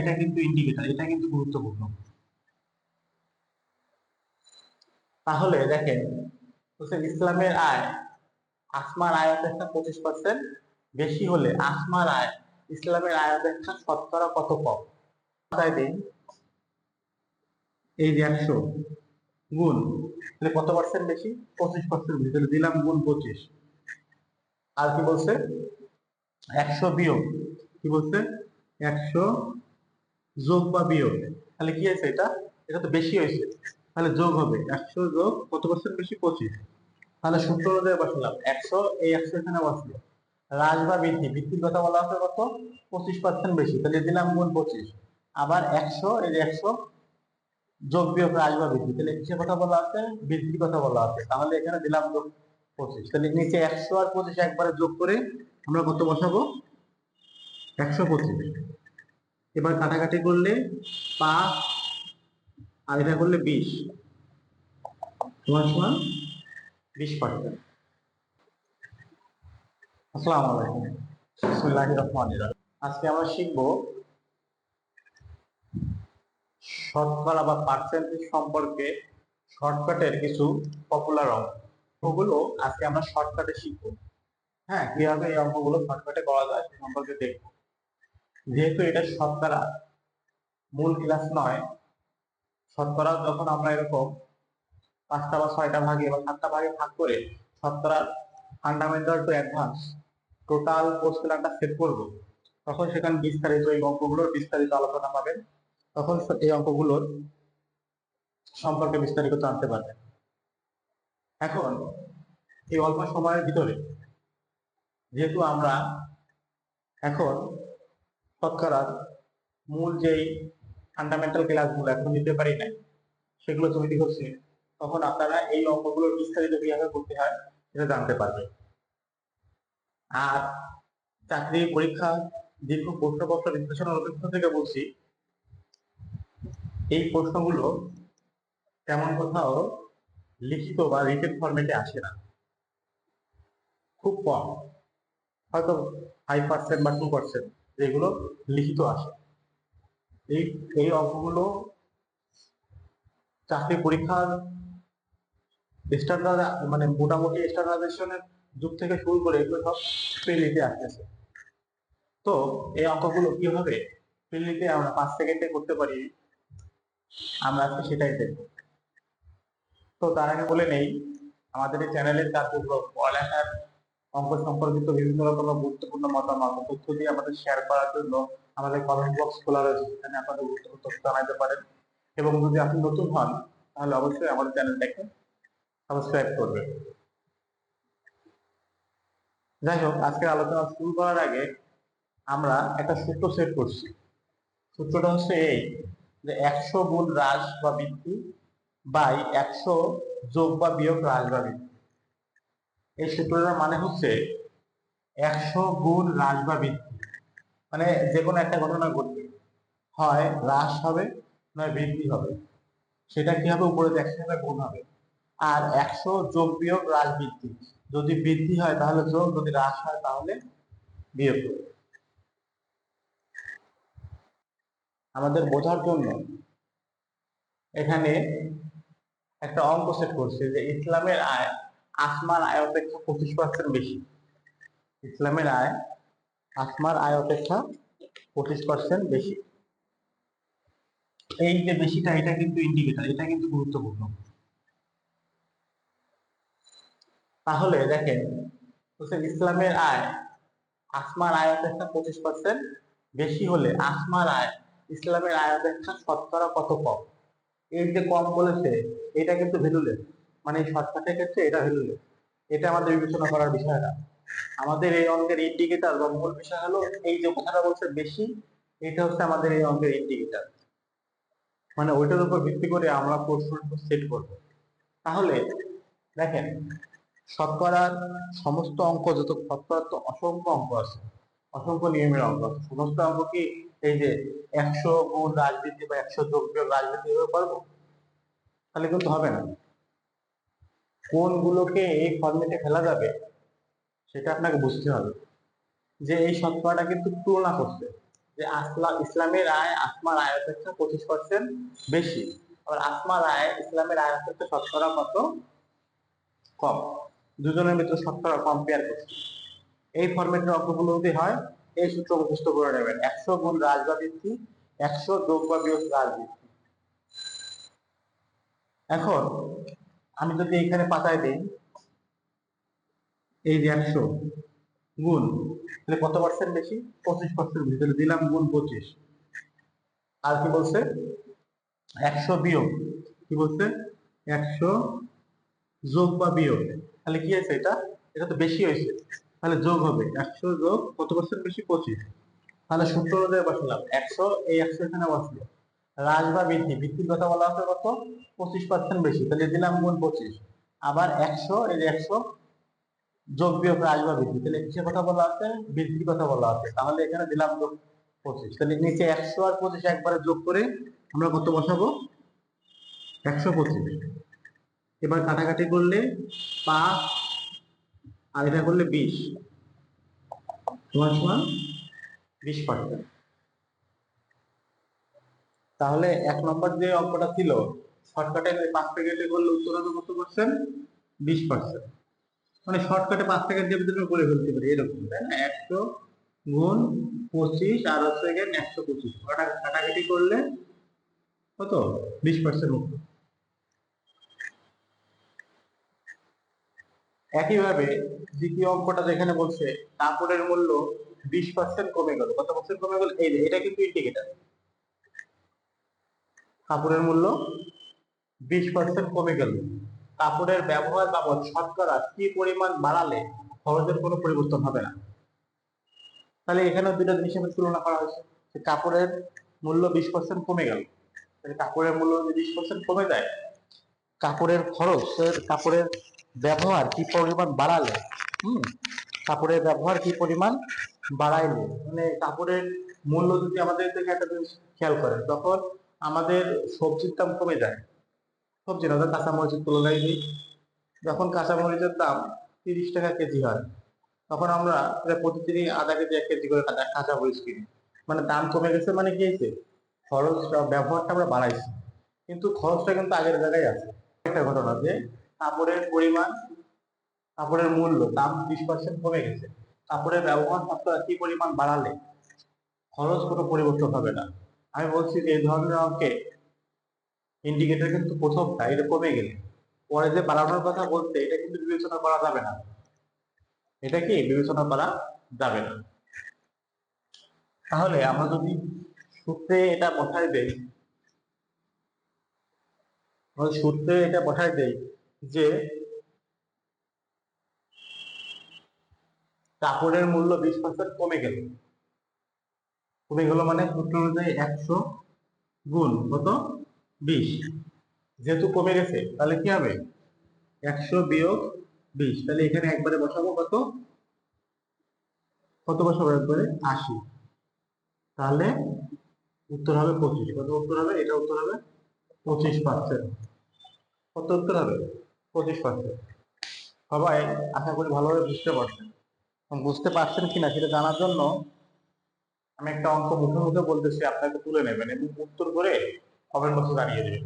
এটা কিন্তু ইন্ডিকেটর এটা কিন্তু গুরুত্বপূর্ণ। তাহলে দেখেন ইসলামের আয়, আসমার আয় অপেক্ষা পঁচিশ পার্সেন্ট বেশি হলে আসমার আয়, ইসলামের আয় অপেক্ষা শতকরা কত কম? তাই দিন, এই যে একশো, গুণ, তাহলে কত পার্সেন্ট বেশি? পঁচিশ পার্সেন্ট বেশি দিলাম গুণ পঁচিশ। আর কি বলছে? একশো বিয়োগ, কি বলছে? একশো যোগ বা বিয়োগ। তাহলে কি হয়েছে এটা? এটা তো বেশি হয়েছে। তাহলে যোগ হবে একশো যোগ কত পার্সেন্ট বেশি পঁচিশ। তাহলে সূত্র অনুযায়ী বসালাম একশো, এই একশো এখানে বসল। হ্রাস বা বৃদ্ধি, বৃদ্ধির কথা বলা আছে কত? পঁচিশ পার্সেন্ট বেশি। তাহলে দিলাম গুণ পঁচিশ। আবার একশো, এই একশো, যোগ বিয়োগ, হ্রাস বা বৃদ্ধি। তাহলে কিসের কথা বলা আছে বৃদ্ধির কথা বলা আছে তাহলে এখানে দিলাম যোগ পঁচিশ। তাহলে নিচে একশো আর পঁচিশ একবারে যোগ করে আমরা কত বসাবো? একশো পঁচিশ। এবার কাটাকাটি করলে পাঁচ আর এটা করলে বিশ সমান সমান বিশ পার্সেন্ট আসসালামু আলাইকুম। আজকে আমরা শিখব শতকরা বা পার্সেন্টেজ সম্পর্কে শর্টকাটের কিছু পপুলার অঙ্ক। ওগুলো আজকে আমরা শর্টকাটে শিখব। হ্যাঁ কীভাবে এই অঙ্কগুলো শর্টকাটে করা যায় সে সম্পর্কে দেখব। যেহেতু এটা শতকরা মূল ক্লাস নয় শতকরা যখন আমরা এরকম পাঁচটা বা ছয়টা ভাগে বা সাতটা ভাগে ভাগ করে শতকরা fundamental to advance total course প্ল্যানটা সেট করব, তখন সেখানে বিস্তারিত এই অঙ্কগুলোর বিস্তারিত আলোচনা পাবেন, তখন এই অঙ্কগুলোর সম্পর্কে বিস্তারিত জানতে পারবেন। এখন, এই অল্প সময়ের ভিতরে, যেহেতু আমরা এখন শতকরার মূল যেই ফান্ডামেন্টাল ক্লাসগুলো এখন নিতে পারি নাই, সেগুলো তৈরি হচ্ছে, তখন আপনারা এই অঙ্কগুলো বিস্তারিত কীভাবে করতে হয়, সেটা জানতে পারবেন। আর চাকরি পরীক্ষা, দীর্ঘ প্রশ্নপত্র বিশ্লেষণের অভিজ্ঞতা থেকে বলছি, এই প্রশ্নগুলো তেমন কোথাও লিখিত বা রিটেন ফরম্যাটে আসে না। খুব কম, হয়তো ফাইভ পার্সেন্ট বা টু পার্সেন্ট যেগুলো লিখিত আসে এই এই অঙ্কগুলো চাকরি পরীক্ষার স্ট্যান্ডার্ড মানে মোটামুটি স্ট্যান্ডার্ডাইজেশনের যুগ থেকে শুরু করে এগুলো সব প্রিলিতে আসতেছে। তো এই অঙ্কগুলো কীভাবে প্রিলিতে আমরা পাঁচ সেকেন্ডে করতে পারি, আমরা আজকে সেটাই দেখব। তো তার আগে বলে নেই, আমাদের এই চ্যানেলের কাজগুলো পড়ালেখার অঙ্ক সম্পর্কিত বিভিন্ন রকমের গুরুত্বপূর্ণ মতামত, তথ্য দিয়ে আমাদের শেয়ার করার জন্য আমাদের কমেন্ট বক্স খোলা রয়েছে, সেখানে আপনাদের গুরুত্বপূর্ণ তথ্য জানাতে পারেন। এবং যদি আপনি নতুন হন, তাহলে অবশ্যই আমাদের চ্যানেলটাকে সাবস্ক্রাইব করবেন। যাই হোক, আজকের আলোচনা শুরু করার আগে আমরা একটা সূত্র সেট করছি। সূত্রটা হচ্ছে এই, যে একশো গুণ হ্রাস বা বৃদ্ধি বাই একশো যোগ বা বিয়োগ হ্রাস বা বৃদ্ধি। এই সূত্রটার মানে হচ্ছে একশো গুণ হ্রাস বা বৃদ্ধি। মানে যে কোনো একটা ঘটনা ঘটবে। হয় হ্রাস হবে, নয় বৃদ্ধি হবে। সেটা কি হবে? উপরে একশো হবে গুণ হবে। আর একশো যোগ বিয়োগ হ্রাস বৃদ্ধি। যদি বৃদ্ধি হয় তাহলে যোগ, যদি হ্রাস হয় তাহলে বিয়োগ। আমাদের বোঝার জন্য এখানে একটা অঙ্ক সেট করছে যে ইসলামের আয় আসমার আয় অপেক্ষা পঁচিশ পার্সেন্ট বেশি। ইসলামের আয় আসমার আয় অপেক্ষা পঁচিশ পার্সেন্ট বেশি। এই যে বেশিটা, এটা কিন্তু ইন্ডিকেটর এটা কিন্তু গুরুত্বপূর্ণ। তাহলে দেখেন ইসলামের আয় আসমার আয় অপেক্ষা পঁচিশ পার্সেন্ট বেশি হলে আসমার আয়, ইসলামের আয় অপেক্ষা শতকরা কত কম? এই যে কম বলেছে, এটা কিন্তু ভ্যালুলেস মানে এই ক্ষেত্রে এটা ভ্যালুলেস এটা আমাদের বিবেচনা করার বিষয় না। আমাদের এই অঙ্কের ইন্ডিকেটর বা মূল বিষয় হলো এই যে কথাটা বলছে বেশি, এটা হচ্ছে আমাদের এই অঙ্কের ইন্ডিকেটর মানে ওইটার উপর ভিত্তি করে আমরা প্রশ্নটা সেট করব। তাহলে দেখেন, শতকরার সমস্ত অঙ্ক, যত শতকরার তো অসংখ্য অঙ্ক আছে, অসংখ্য নিয়মের অঙ্ক আছে, সমস্ত অঙ্ক কি এই যে একশো গুণ রাজনীতি বা একশো যোগ রাজনীতি পারব তাহলে কিন্তু হবে না। কোনগুলোকে এই ফর্মেটে ফেলা যাবে, সেটা আপনাকে বুঝতে হবে। যে এই শতকরাটা কিন্তু তুলনা করছে, যে আসলা ইসলামের আয় আসমার আয় অপেক্ষা পঁচিশ পার্সেন্ট বেশি। আবার আসমার আয় ইসলামের আয় অপেক্ষা শতকরা কত কম? দুজনের ভিতরে শতকরা কম্পেয়ার করছে। এই ফরম্যাটের অঙ্কগুলো যদি হয়, এই সূত্র মুখস্থ করে নেবেন। একশো গুণ রাজ বা একশো বা বিয়োগ রাজ এখন আমি যদি এখানে পাতায় দিই, এই যে একশো গুণ, তাহলে কত পার্সেন্ট বেশি? পঁচিশ পার্সেন্ট বেশি, তাহলে দিলাম গুণ পঁচিশ। আর কি বলছে? একশো বিয়োগ, কি বলছে? একশো যোগ বা বিয়োগ। তাহলে কি আছে এটা? এটা তো বেশি হয়েছে। তাহলে যোগ হবে। একশো যোগ কত পার্সেন্ট বেশি? পঁচিশ। তাহলে সূত্র অনুযায়ী বসালাম। একশো, এই একশো এখানে বসল হ্রাস বা বৃদ্ধি, বৃদ্ধির কথা বলা আছে কত? পঁচিশ পার্সেন্ট বেশি। তাহলে দিলাম গুণ পঁচিশ, আবার একশো, এই একশো যোগ বিয়োগ হ্রাস বা বৃদ্ধি, তাহলে কিসের কথা বলা আছে বৃদ্ধির কথা বলা আছে তাহলে এখানে দিলাম যোগ পঁচিশ। তাহলে নিচে একশো আর পঁচিশ একবারে যোগ করে আমরা কত বসাবো? একশো পঁচিশ। এবার কাটাকাটি করলে পাঁচ, আর এটা করলে বিশ। সমান সমান বিশ পার্সেন্ট তাহলে এক নম্বর যে অঙ্কটা ছিল শর্টকাটে পাঁচ প্যাকেটে করলে উত্তর হবে কত পার্সেন্ট বিশ পার্সেন্ট মানে শর্টকাটে পাঁচ সেকেন্ড তুমি করে ফেলতে পারি, এরকম, তাই না? একশো গুণ পঁচিশ আর হচ্ছে এখানে একশো পঁচিশ। কাটা, কাটাকাটি করলে কত? বিশ পার্সেন্ট উত্তর একইভাবে দ্বিতীয় অঙ্কটা যেখানে বলছে, কাপড়ের মূল্য বিশ পার্সেন্ট কমে গেল। কত পার্সেন্ট কমে গেল? এই এটা কিন্তু ইন্ডিকেটার কাপড়ের মূল্য বিশ পার্সেন্ট কমে গেল। কাপড়ের ব্যবহার বাবদ শতকরা কি পরিমাণ বাড়ালে খরচের কোনো পরিবর্তন হবে না? তাহলে এখানে দুটো জিনিসের তুলনা করা হয়েছে। কাপড়ের মূল্য বিশ পার্সেন্ট কমে গেল। কাপড়ের মূল্য যদি বিশ পার্সেন্ট কমে যায়, কাপড়ের খরচ কাপড়ের ব্যবহার কি পরিমাণ বাড়ালে, হুম, কাপড়ের ব্যবহার কি পরিমাণ বাড়াইলে? মানে কাপড়ের মূল্য যদি আমাদের থেকে একটা খেয়াল করেন, তখন আমাদের সবজির দাম কমে যায়। সবজি না কাঁচামরিচের তুলনায় দিই যখন কাঁচা মরিচের দাম তিরিশ টাকা কেজি হয়, তখন আমরা প্রতিদিনই আধা কেজি, এক কেজি করে কাঁচা কাঁচা মরিচ কিনি। মানে দাম কমে গেছে মানে কি হয়েছে? খরচটা ব্যবহারটা আমরা বাড়াইছি। কিন্তু খরচটা কিন্তু আগের জায়গায় আছে। একটা ঘটনা যে কাপড়ের পরিমাণ, কাপড়ের মূল্য, দাম বিশ পার্সেন্ট কমে গেছে। কাপড়ের ব্যবহার কি পরিমাণ বাড়ালে খরচ কোনো পরিবর্তন হবে না। আমি বলছি যে, এই ধরনের অঙ্কে ইন্ডিকেটর কিন্তু প্রথমটা এটা কমে গেলে পরে যে বাড়ানোর কথা বলতে এটা কিন্তু বিবেচনা করা যাবে না। এটা কি? বিবেচনা করা যাবে না। তাহলে আমরা যদি সূত্রে এটা বসাই দেই সূত্রে এটা বসাই দেই যে, কাপড়ের মূল্য বিশ পার্সেন্ট কমে গেল। কমে গেল মানে সূত্র অনুযায়ী একশো গুণ কত? বিশ। যেহেতু কমে গেছে, তাহলে কি হবে? একশো বিয়োগ বিশ। তাহলে এখানে একবারে বসাবো কত? কত বসাবো একবারে? আশি। তাহলে উত্তর হবে পঁচিশ। কত উত্তর হবে? এটা উত্তর হবে পঁচিশ পার্সেন্ট কত উত্তর হবে? পঁচিশ পার্সেন্ট সবাই আশা করি ভালোভাবে বুঝতে পারছেন। বুঝতে পারছেন কিনা সেটা জানার জন্য আমি একটা অঙ্ক মুখে মুখে বলতেছি, আপনাকে তুলে নেবেন এবং উত্তর করে কমেন্ট বক্সে দাঁড়িয়ে দেবেন।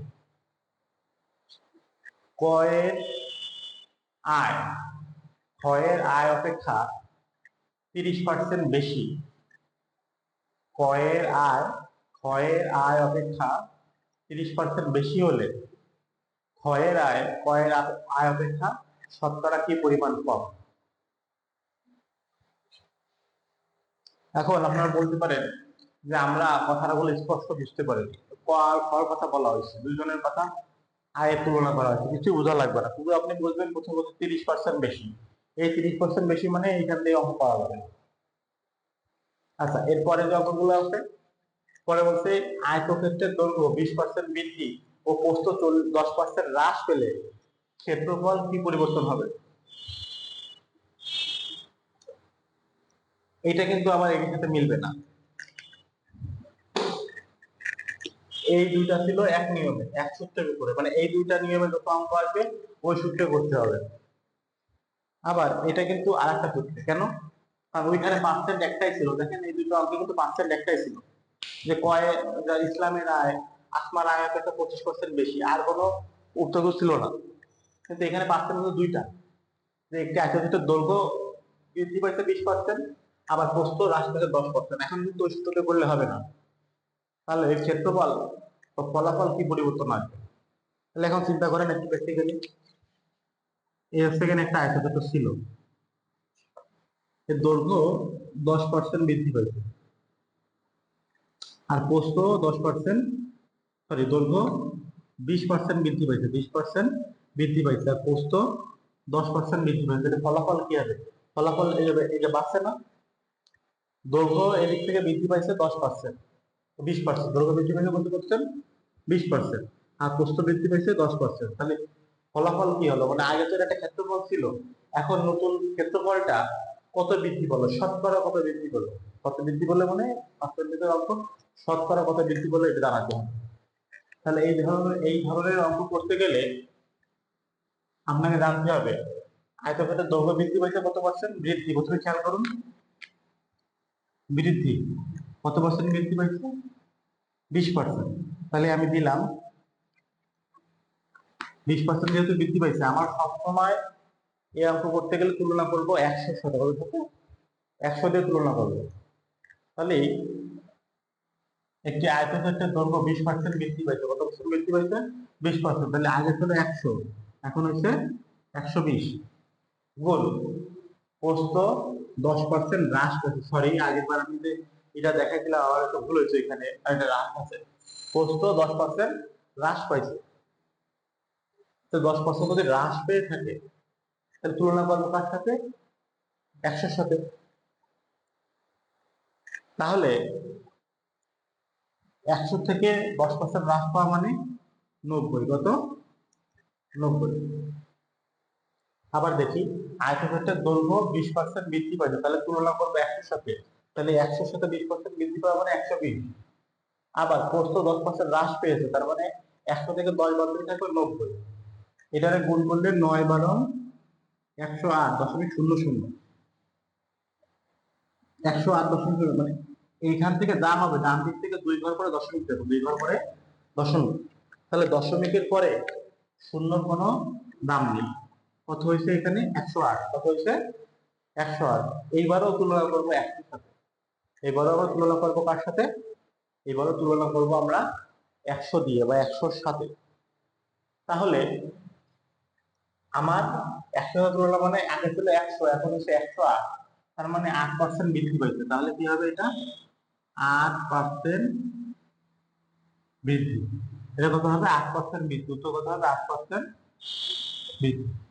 কয়ের আয় ক্ষয়ের আয় অপেক্ষা তিরিশ পার্সেন্ট বেশি। কয়ের আয় ক্ষয়ের আয় অপেক্ষা তিরিশ পার্সেন্ট বেশি হলে ক্ষয়ের আয়, কয়ের আয় অপেক্ষা শতকরা কি পরিমাণ কম? এখন আপনারা বলতে পারেন যে আমরা কথাটা বলে স্পষ্ট বুঝতে পারিনি। কর কথা বলা হয়েছে। দুইজনের কথা আয়ের তুলনা করা হয়েছে। কিছু বোঝা লাগবে না। শুধু আপনি বুঝবেন প্রথম কথা তিরিশ পার্সেন্ট বেশি। এই তিরিশ পার্সেন্ট বেশি মানে এইখান থেকে অঙ্ক পাওয়া যাবে। আচ্ছা এরপরে যে অঙ্কগুলো আছে, পরে বলছে আয়তক্ষেত্রের দৈর্ঘ্য বিশ পার্সেন্ট বৃদ্ধি ও পোস্ত চল্লিশ, দশ পার্সেন্ট হ্রাস পেলে ক্ষেত্রফল কি পরিবর্তন হবে? এটা কিন্তু আবার এর সাথে মিলবে না। এই দুইটা ছিল এক নিয়মে, এক সূত্রের উপরে। মানে এই দুইটা নিয়মে যত অঙ্ক আসবে, ওই সূত্রে করতে হবে। আবার এটা কিন্তু আর একটা সূত্রে, কেন? কারণ ওইখানে পার্সেন্ট একটাই ছিল। দেখেন এই দুটো অঙ্কে কিন্তু পার্সেন্ট একটাই ছিল। যে কয়ে ইসলামের আয় আসমার আয় একটা পঁচিশ পার্সেন্ট বেশি, আর কোনো উত্তর ছিল না। কিন্তু এখানে পার্সেন্ট হলো দুইটা। যে একটি আয়তক্ষেত্রের দৈর্ঘ্য বৃদ্ধি পাইছে বিশ পার্সেন্ট আবার প্রস্থ হ্রাস পেয়েছে দশ পার্সেন্ট এখন কিন্তু ওই করলে হবে না। তাহলে এর ক্ষেত্রফল ফলাফল কি পরিবর্তন আসবে? তাহলে এখন চিন্তা করেন একটু প্র্যাকটিক্যালি হচ্ছে এখানে একটা আয়তক্ষেত্র ছিল। এর দৈর্ঘ্য দশ পার্সেন্ট বৃদ্ধি পাইছে আর পোস্ত দশ পার্সেন্ট সরি দৈর্ঘ্য বিশ পার্সেন্ট বৃদ্ধি পাইছে। বিশ পার্সেন্ট বৃদ্ধি পাইছে। আর পোস্ত দশ পার্সেন্ট বৃদ্ধি পাইছে। ফলাফল কি হবে? ফলাফল এই যে বাড়ছে না? দৈর্ঘ্য এদিক থেকে বৃদ্ধি পাইছে দশ পার্সেন্ট বিশ পার্সেন্ট দৈর্ঘ্য বৃদ্ধি পাইছে কত পার্সেন্ট বিশ পার্সেন্ট আর পোস্ত বৃদ্ধি পাইছে দশ পার্সেন্ট তাহলে ফলাফল কি হলো? মানে আগে তো একটা ক্ষেত্রফল ছিল, এখন নতুন ক্ষেত্রফলটা কত বৃদ্ধি পেল? শতকরা কত বৃদ্ধি পেল? কত বৃদ্ধি পেল মানে পার্সেন্টেজের অঙ্ক শতকরা কত বৃদ্ধি পেল এটা জানাতে হবে তাহলে এই ধরনের এই ধরনের অঙ্ক করতে গেলে আপনাকে জানতে হবে, আয়তক্ষেত্রের দৈর্ঘ্য বৃদ্ধি পাইছে কত পার্সেন্ট বৃদ্ধি, প্রথমে খেয়াল করুন। বৃদ্ধি। কত পার্সেন্ট বৃদ্ধি পাইছে বিশ পার্সেন্ট তাহলে আমি দিলাম, বিশ পার্সেন্ট যেহেতু বৃদ্ধি পাইছে, আমার সবসময় এই অঙ্ক করতে গেলে তুলনা করব একশো সাথে কত থেকে একশো দিয়ে তুলনা করব। তাহলে একটি আয়তক্ষেত্রের দৈর্ঘ্য বিশ পার্সেন্ট বৃদ্ধি পাইছে। কত পার্সেন্ট বৃদ্ধি পাইছে? বিশ পার্সেন্ট তাহলে আগে ছিল একশো। এখন হচ্ছে একশো বিশ। গোল পোস্ত দশ পার্সেন্ট হ্রাস পেয়েছে। সরি আগের বার আমি যে এটা দেখাইছিলাম, আমার একটা ভুল হয়েছে এখানে একটা হ্রাস আছে। পোস্ত দশ পার্সেন্ট হ্রাস পাইছে। তো দশ পার্সেন্ট যদি হ্রাস পেয়ে থাকে, তাহলে তুলনা করব কার সাথে? একশোর সাথে। তাহলে একশো থেকে দশ পার্সেন্ট হ্রাস পাওয়া মানে নব্বই, কত? নব্বই। আবার দেখি। আয়তক্ষেত্রের দৈর্ঘ্য বিশ পার্সেন্ট বৃদ্ধি পাইছে, তাহলে তুলনা করব একশোর সাথে। তাহলে একশোর সাথে বিশ পার্সেন্ট বৃদ্ধি পাওয়া মানে একশো বিশ। আবার পোস্ত দশ পার্সেন্ট হ্রাস পেয়েছে, তার মানে একশো থেকে দশ বাদ দিলে থাকবে নব্বই। এটারে গুণ করলে নয় বারো একশো আট দশমিক শূন্য শূন্য। একশো আট দশমিক শূন্য মানে এইখান থেকে দাম হবে, ডান দিক থেকে দুই ঘর পরে দশমিক দেবো, দুই ঘর পরে দশমিক। তাহলে দশমিকের পরে শূন্যর কোনো দাম নেই। কত হয়েছে এখানে? একশো আট। কত হয়েছে? একশো আট। এইবারও তুলনা করব একশোর সাথে। এইবারও আমরা তুলনা করব কার সাথে? এবারও তুলনা করব আমরা একশো দিয়ে বা একশোর সাথে। তাহলে আমার একশো তুলনা মানে আগে ছিল একশো, এখন হচ্ছে একশো আট। তার মানে আট পার্সেন্ট বৃদ্ধি পাইছে। তাহলে কি হবে এটা? আট পার্সেন্ট বৃদ্ধি। এটা কত হবে? আট পার্সেন্ট বৃদ্ধি। উত্তর কত হবে? আট পার্সেন্ট বৃদ্ধি।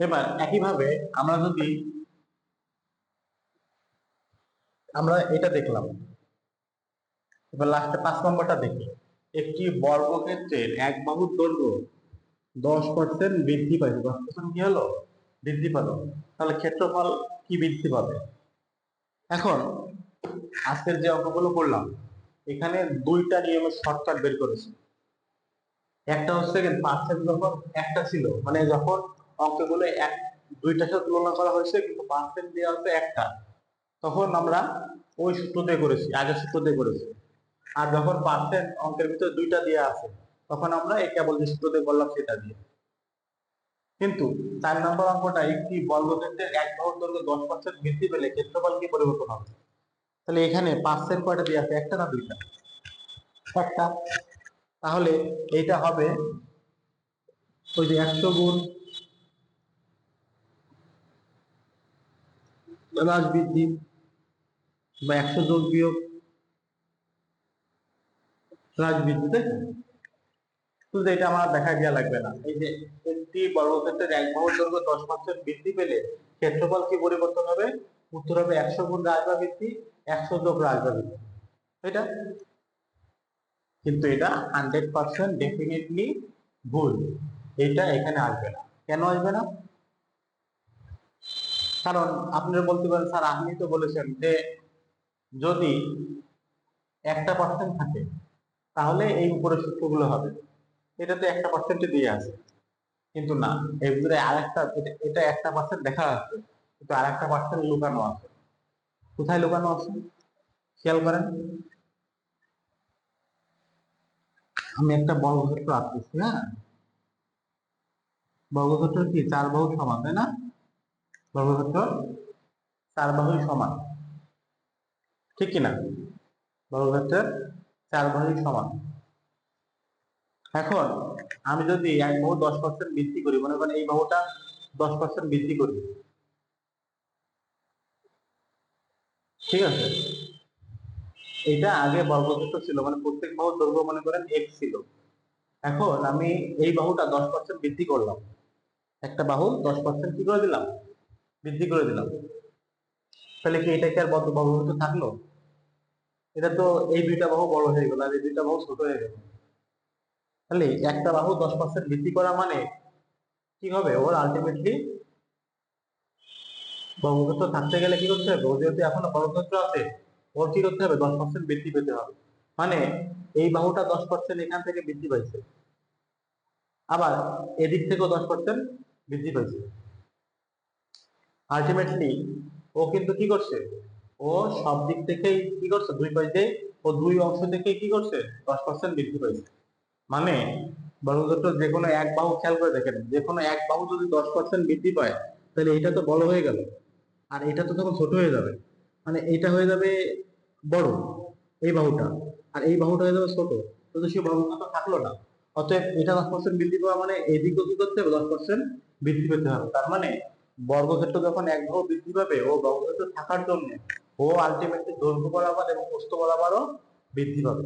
এবার একইভাবে আমরা যদি আমরা এটা দেখলাম। এবার লাস্টে পাঁচ নম্বরটা দেখি। একটি বর্গক্ষেত্রের এক বাহুর দৈর্ঘ্য দশ পার্সেন্ট বৃদ্ধি পাইছে দশ পার্সেন্ট কি হলো? বৃদ্ধি পেল। তাহলে ক্ষেত্রফল কি বৃদ্ধি পাবে? এখন আজকের যে অঙ্কগুলো করলাম, এখানে দুইটা নিয়মের শর্টকাট বের করেছি। একটা হচ্ছে পার্সেন্ট যখন একটা ছিল মানে যখন অঙ্কগুলো এক, দুইটার সাথে তুলনা করা হয়েছে, কিন্তু পার্সেন্ট দেওয়া হচ্ছে একটা। তখন আমরা ওই সূত্র দিয়ে করেছি, আগের সূত্র দিয়ে করেছি। আর যখন পার্সেন্ট অঙ্কের ভিতরে দুইটা দেওয়া আছে, তখন আমরা এই কেবল যে সূত্র দিয়ে করলাম সেটা দিয়ে। কিন্তু চার নম্বর অঙ্কটা একটি বর্গক্ষেত্রের এক বাহুর দৈর্ঘ্য দশ পার্সেন্ট বৃদ্ধি পেলে ক্ষেত্রফল কি পরিবর্তন হবে? তাহলে এখানে পার্সেন্ট কয়টা দেওয়া আছে, একটা না দুইটা? একটা। তাহলে এইটা হবে ওই যে একশো গুণ হ্রাস বৃদ্ধি বা একশো যোগ বিয়োগ হ্রাস বৃদ্ধি তাই শুধু এটা আমার দেখা দেওয়া লাগবে না। এই যে একটি বর্গক্ষেত্রের এক বাহুর দৈর্ঘ্য দশ পার্সেন্ট বৃদ্ধি পেলে ক্ষেত্রফল কি পরিবর্তন হবে? উত্তর হবে একশো গুণ হ্রাস বা বৃদ্ধি একশো যোগ হ্রাস বা বৃদ্ধি এটা? কিন্তু এটা হান্ড্রেড পার্সেন্ট ডেফিনেটলি ভুল। এটা এখানে আসবে না। কেন আসবে না? কারণ আপনারা বলতে পারেন, স্যার, আপনি তো বলেছেন যে যদি একটা পার্সেন্ট থাকে, তাহলে এই উপরের সূত্রগুলো হবে। এটাতে একটা পার্সেন্টে দিয়ে আছে। কিন্তু না, এর ভিতরে আরেকটা, এটা- এটা একটা পার্সেন্ট দেখা যাচ্ছে, কিন্তু আরেকটা পার্সেন্ট লুকানো আছে। কোথায় লুকানো আছে? খেয়াল করেন। আমি একটা বর্গক্ষেত্র আঁকতেছি হ্যাঁ? বর্গক্ষেত্র কি? চার বাহু সমান, তাই না? বর্গক্ষেত্র চার বাহুই সমান। ঠিক কিনা বর্গক্ষেত্রের চার বাহুই সমান। এখন আমি যদি এক বাহু দশ পার্সেন্ট বৃদ্ধি করি, মনে করেন এই বাহুটা দশ পার্সেন্ট বৃদ্ধি করি। ঠিক আছে? এটা আগে বর্গক্ষেত্র ছিল মানে প্রত্যেক বাহুর দৈর্ঘ্য মনে করেন এক ছিল। এখন আমি এই বাহুটা দশ পার্সেন্ট বৃদ্ধি করলাম। একটা বাহু দশ পার্সেন্ট কি করে দিলাম? বৃদ্ধি করে দিলাম। তাহলে কি এটা কি আর বদ্ধ বর্গক্ষেত্র থাকল? এটা তো এই দুইটা বাহু বড় হয়ে গেল আর এই দুইটা বাহু ছোট হয়ে গেল। তাহলে একটা বাহু দশ পার্সেন্ট বৃদ্ধি করা মানে কি হবে? ওর আলটিমেটলি বর্গক্ষেত্র থাকতে গেলে কি করতে হবে? ও যেহেতু এখনও বর্গক্ষেত্র আছে, ওর কি করতে হবে? দশ পার্সেন্ট বৃদ্ধি পেতে হবে। মানে এই বাহুটা দশ পার্সেন্ট এখান থেকে বৃদ্ধি পাইছে। আবার এদিক থেকেও দশ পার্সেন্ট বৃদ্ধি পাইছে। আলটিমেটলি ও কিন্তু কি করছে? ও সব দিক থেকেই কি করছে? দুই পাশে ও দুই অংশ থেকে কি করছে? দশ পার্সেন্ট বৃদ্ধি পাইছে মানে বর্গক্ষেত্র যে কোনো এক বাহু খেয়াল করে দেখেন, যে কোনো এক বাহু যদি দশ পার্সেন্ট বৃদ্ধি পায়, তাহলে এটা তো বড় হয়ে গেল। আর এটা তো তখন ছোট হয়ে যাবে। মানে এটা হয়ে যাবে বড় এই বাহুটা। আর এই বাহুটা হয়ে যাবে ছোট। তো সে বর্গক্ষেত্র থাকল না। অতএব এটা দশ পার্সেন্ট বৃদ্ধি পাওয়া মানে এই দিকেও কি করতে হবে, দশ পার্সেন্ট বৃদ্ধি পেতে হবে। তার মানে বর্গক্ষেত্র যখন এক বাহু বৃদ্ধি পাবে, ও বর্গক্ষেত্র থাকার জন্য ও আলটিমেটলি দৈর্ঘ্য বরাবর এবং প্রস্থ বরাবরও বৃদ্ধি পাবে।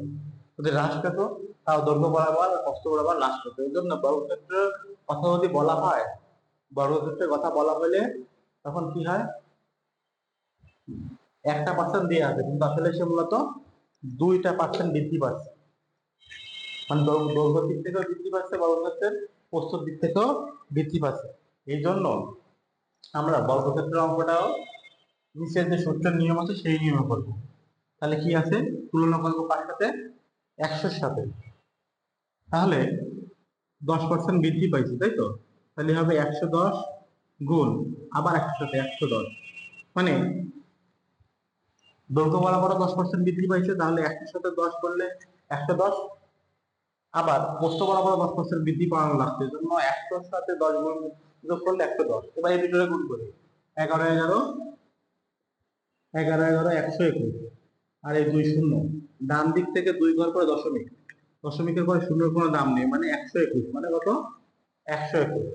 যদি হ্রাস পেত, তাও দৈর্ঘ্য বরাবর প্রস্থ বরাবর হ্রাস পেত। এই জন্য বর্গক্ষেত্রের কথা যদি বলা হয়, বর্গক্ষেত্রের কথা বলা হলে তখন কি হয়? একটা পার্সেন্ট দিয়ে আছে কিন্তু আসলে সে মূলত দুইটা পার্সেন্ট বৃদ্ধি পাচ্ছে। মানে দৈর্ঘ্য দিক থেকেও বৃদ্ধি পাচ্ছে, বর্গক্ষেত্রের প্রস্তুত দিক থেকেও বৃদ্ধি পাচ্ছে। এই জন্য আমরা বর্গক্ষেত্রের অঙ্কটাও নিচের যে সূত্রের নিয়ম আছে সেই নিয়মে করব। তাহলে কি আছে? তুলনা করব কার সাথে? একশোর সাথে। তাহলে দশ পার্সেন্ট বৃদ্ধি পাইছে, তাই তো? তাহলে হবে একশো দশ গুণ আবার একশো সাথে একশো দশ। মানে দৈর্ঘ্য বরাবর দশ পার্সেন্ট বৃদ্ধি পাইছে, তাহলে একশোর সাথে দশ করলে একশো দশ। আবার পোস্ত বরাবর দশ পার্সেন্ট বৃদ্ধি পাওয়ানো লাগছে, জন্য একশোর সাথে দশ গুণ যোগ করলে একশো দশ। এবার এই ভিতরে গুণ করি। এগারো এগারো এগারো এগারো, একশো একুশ। আর এই দুই শূন্য। ডান দিক থেকে দুই ঘর করে দশমিক। দশমিকের পরে শূন্যের কোনো দাম নেই মানে একশো একুশ। মানে কত? একশো একুশ।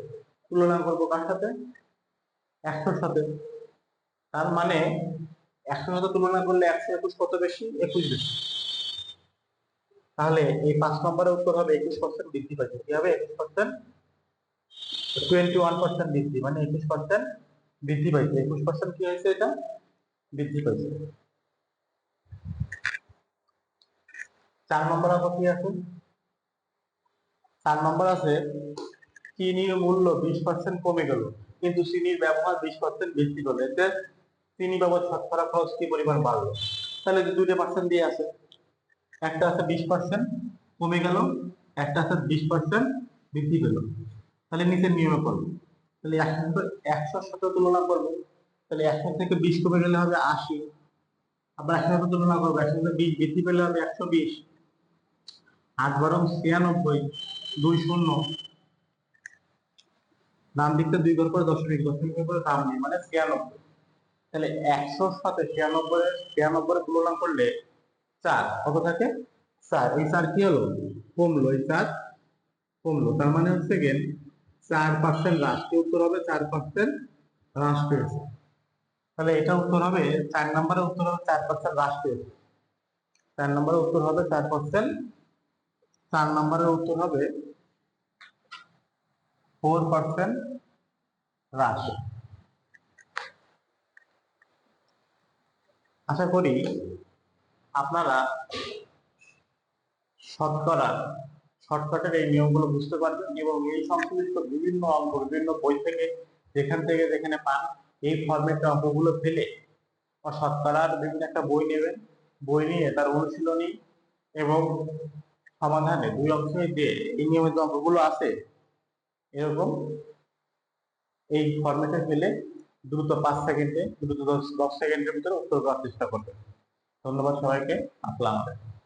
তুলনা করব কার সাথে? একশোর সাথে। তার মানে একশোর সাথে তুলনা করলে একশো একুশ কত বেশি? একুশ বেশি। তাহলে এই পাঁচ নম্বরের উত্তর হবে একুশ পার্সেন্ট বৃদ্ধি পাইছে। কি হবে? একুশ পার্সেন্ট টোয়েন্টি ওয়ান পার্সেন্ট বৃদ্ধি মানে একুশ পার্সেন্ট বৃদ্ধি পাইছে। একুশ পার্সেন্ট কি হয়েছে এটা? বৃদ্ধি পাইছে। চার নম্বর কি আছে? চার নম্বর আছে, চিনির মূল্য বিশ পার্সেন্ট কমে গেল, কিন্তু চিনির ব্যবহার বিশ পার্সেন্ট বৃদ্ধি করল। এতে চিনি ব্যবহার শতকরা খরচ কি পরিমাণ বাড়লো? তাহলে দুইটা পার্সেন্ট দিয়ে আছে। একটা আছে বিশ পার্সেন্ট কমে গেল, একটা আছে বিশ পার্সেন্ট বৃদ্ধি পেল। তাহলে নিচের নিয়মে করব। তাহলে একশো একশোর সাথে তুলনা করব। তাহলে একশো থেকে বিশ কমে গেলে হবে আশি। আবার একশো সাথে তুলনা করব, একশো থেকে বিশ বৃদ্ধি পেলে হবে একশো বিশ। আট বরং ছিয়ানব্বই, দুই শূন্য। ডান দিকটা দুই ঘর করে দশমিক দশমিকের করে দাম নেই মানে ছিয়ানব্বই। তাহলে একশোর সাথে ছিয়ানব্বই ছিয়ানব্বই তুলনা করলে চার, কত থাকে? চার। এই চার কি হলো? কমলো এই চার কমলো তার মানে হচ্ছে গেন চার পার্সেন্ট হ্রাস উত্তর হবে, চার পার্সেন্ট হ্রাস পেয়েছে তাহলে এটা উত্তর হবে, চার নম্বরের উত্তর হবে চার পার্সেন্ট হ্রাস পেয়েছে চার নম্বরের উত্তর হবে চার পার্সেন্ট, চার নম্বরের উত্তর হবে ফোর পার্সেন্ট হ্রাস আশা করি আপনারা শতকরা শর্টকাটের এই নিয়মগুলো বুঝতে পারবেন এবং এই সংশ্লিষ্ট বিভিন্ন অঙ্ক বিভিন্ন বই থেকে যেখান থেকে যেখানে পান, এই ফরম্যাটের অঙ্কগুলো ফেলে বা বিভিন্ন একটা বই নেবেন। বই নিয়ে তার অনুশীলনী এবং সমাধানে দুই অংশে যে এই নিয়মিত অঙ্কগুলো আছে, এরকম এই ফরম্যাটে ফেলে দ্রুত পাঁচ সেকেন্ডে, দ্রুত দশ দশ সেকেন্ডের ভিতরে উত্তর দেওয়ার চেষ্টা করবেন। ধন্যবাদ সবাইকে। আসসালামু আলাইকুম।